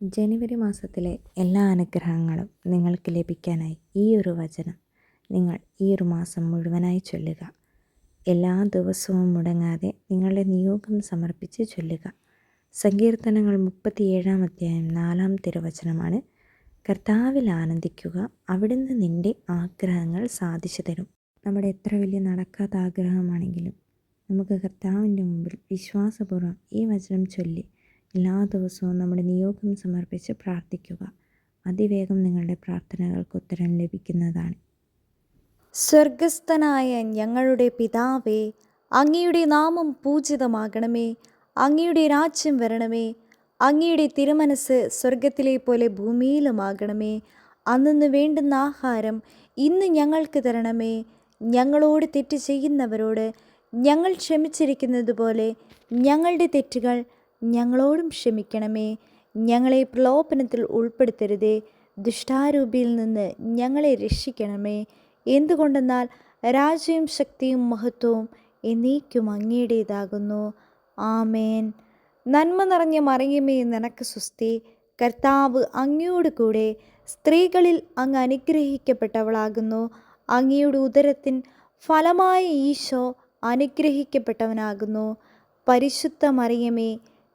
ജനുവരി മാസത്തിലെ എല്ലാ അനുഗ്രഹങ്ങളും നിങ്ങൾക്ക് ലഭിക്കാനായി ഈ ഒരു വചനം നിങ്ങൾ ഈ ഒരു മാസം മുഴുവനായി ചൊല്ലുക. എല്ലാ ദിവസവും മുടങ്ങാതെ നിങ്ങളുടെ നിയോഗം സമർപ്പിച്ച് ചൊല്ലുക. സങ്കീർത്തനങ്ങൾ മുപ്പത്തിയേഴാം അധ്യായം നാലാം തിരുവചനമാണ്. കർത്താവിൽ ആനന്ദിക്കുക അവിടുന്ന് നിന്റെ ആഗ്രഹങ്ങൾ സാധിച്ചു തരും. നമ്മുടെ എത്ര വലിയ നടക്കാത്ത ആഗ്രഹമാണെങ്കിലും നമുക്ക് കർത്താവിന്റെ മുമ്പിൽ വിശ്വാസപൂർവം ഈ വചനം ചൊല്ലി എല്ലാ ദിവസവും നമ്മുടെ നിയോഗം സമർപ്പിച്ച് പ്രാർത്ഥിക്കുക. അതിവേഗം നിങ്ങളുടെ പ്രാർത്ഥനകൾക്ക് ഉത്തരം ലഭിക്കുന്നതാണ്. സ്വർഗസ്ഥനായ ഞങ്ങളുടെ പിതാവേ അങ്ങയുടെ നാമം പൂജിതമാകണമേ. അങ്ങയുടെ രാജ്യം വരണമേ. അങ്ങയുടെ തിരുമനസ് സ്വർഗത്തിലെ പോലെ ഭൂമിയിലുമാകണമേ. അന്നു വേണ്ടുന്ന ആഹാരം ഇന്ന് ഞങ്ങൾക്ക് തരണമേ. ഞങ്ങളോട് തെറ്റ് ചെയ്യുന്നവരോട് ഞങ്ങൾ ക്ഷമിച്ചിരിക്കുന്നത് പോലെ ഞങ്ങളുടെ തെറ്റുകൾ ഞങ്ങളോടും ക്ഷമിക്കണമേ. ഞങ്ങളെ പ്രലോഭനത്തിൽ ഉൾപ്പെടുത്തരുതേ. ദുഷ്ടാരൂപിയിൽ നിന്ന് ഞങ്ങളെ രക്ഷിക്കണമേ. എന്തുകൊണ്ടെന്നാൽ രാജ്യവും ശക്തിയും മഹത്വവും എന്നേക്കും അങ്ങയുടേതാകുന്നു. ആമേൻ. നന്മ നിറഞ്ഞ മറിയമേ നിനക്ക് സുസ്തി കർത്താവ് അങ്ങയോട് കൂടെ സ്ത്രീകളിൽ അങ്ങ് അനുഗ്രഹിക്കപ്പെട്ടവളാകുന്നു. അങ്ങയുടെ ഉദരത്തിൻ ഫലമായ ഈശോ അനുഗ്രഹിക്കപ്പെട്ടവനാകുന്നു. പരിശുദ്ധ മറിയമേ